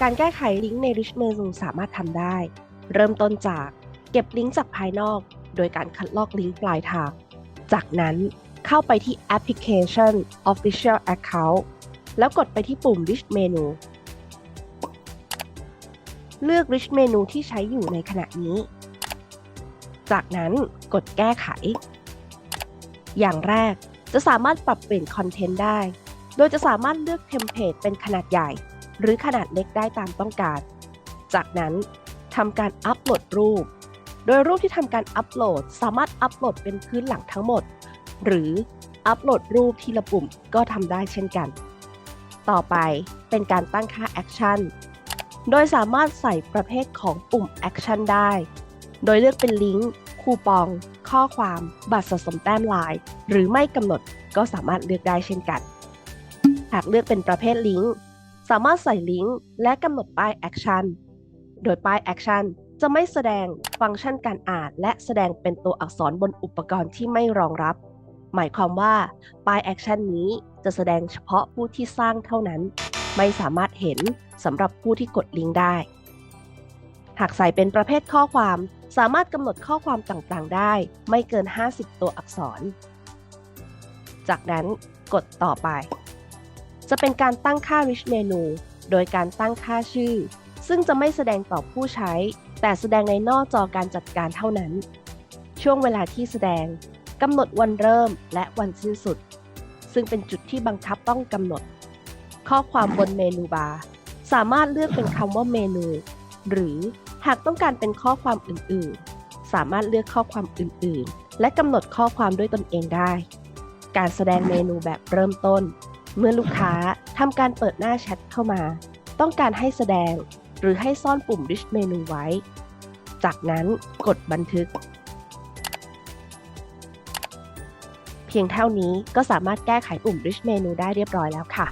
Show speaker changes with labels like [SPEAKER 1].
[SPEAKER 1] การแก้ไขลิงก์ใน Rich Menu สามารถทำได้ เริ่มต้นจากเก็บลิงก์จากภายนอก โดยการคัดลอกลิงก์ปลายทาง จากนั้นเข้าไปที่ Application Official Account แล้วกดไปที่ปุ่ม Rich Menu เลือก Rich Menu ที่ใช้อยู่ในขณะนี้ จากนั้นกดแก้ไข อย่างแรก จะสามารถปรับเปลี่ยนคอนเทนต์ได้ โดยจะสามารถเลือกเทมเพลตเป็นขนาดใหญ่ หรือขนาดเล็กได้ตามต้องการ จากนั้นทำการอัปโหลดรูป โดยรูปที่ทำการอัปโหลด สามารถอัปโหลดเป็นพื้นหลังทั้งหมด หรืออัปโหลดรูปทีละปุ่มก็ทำได้เช่นกัน ต่อไปเป็นการตั้งค่าแอคชั่น โดยสามารถใส่ประเภทของปุ่มแอคชั่นได้ โดยเลือกเป็นลิงก์ คูปอง ข้อความ บัตรสะสมแต้มลน์หรือไม่กำหนดก็สามารถเลือกได้เช่นกัน หากเลือกเป็นประเภทลิงก์ สามารถใส่ลิงก์และกำหนดป้ายแอคชั่น โดยป้ายแอคชั่นจะไม่แสดงฟังก์ชันการอ่าน และแสดงเป็นตัวอักษรบนอุปกรณ์ที่ไม่รองรับ หมายความว่าป้ายแอคชั่นนี้จะแสดงเฉพาะผู้ที่สร้างเท่านั้น ไม่สามารถเห็นสำหรับผู้ที่กดลิงก์ได้ หากใส่เป็นประเภทข้อความ สามารถกำหนดข้อความต่างๆ ได้ ไม่เกิน 50 ตัวอักษร จากนั้นกดต่อไป จะเป็นการตั้งค่า rich menu โดยการตั้งค่าชื่อ ซึ่งจะไม่แสดงต่อผู้ใช้ แต่แสดงในนอกจอการจัดการเท่านั้น ช่วงเวลาที่แสดงกำหนดวันเริ่มและวันสิ้นสุด ซึ่งเป็นจุดที่บังคับต้องกำหนด ข้อความบนเมนูบาร์สามารถเลือกเป็นคำว่าเมนู หรือ หากต้องการเป็นข้อความอื่นๆ สามารถเลือกข้อความอื่นๆ และกำหนดข้อความด้วยตนเองได้ การแสดงเมนูแบบเริ่มต้น เมื่อลูกค้าทำการเปิดหน้าแชทเข้ามา ต้องการให้แสดงหรือให้ซ่อนปุ่ม Rich Menu ไว้ จากนั้นกดบันทึก เพียงเท่านี้ก็สามารถแก้ไขปุ่ม Rich Menu ได้เรียบร้อยแล้วค่ะ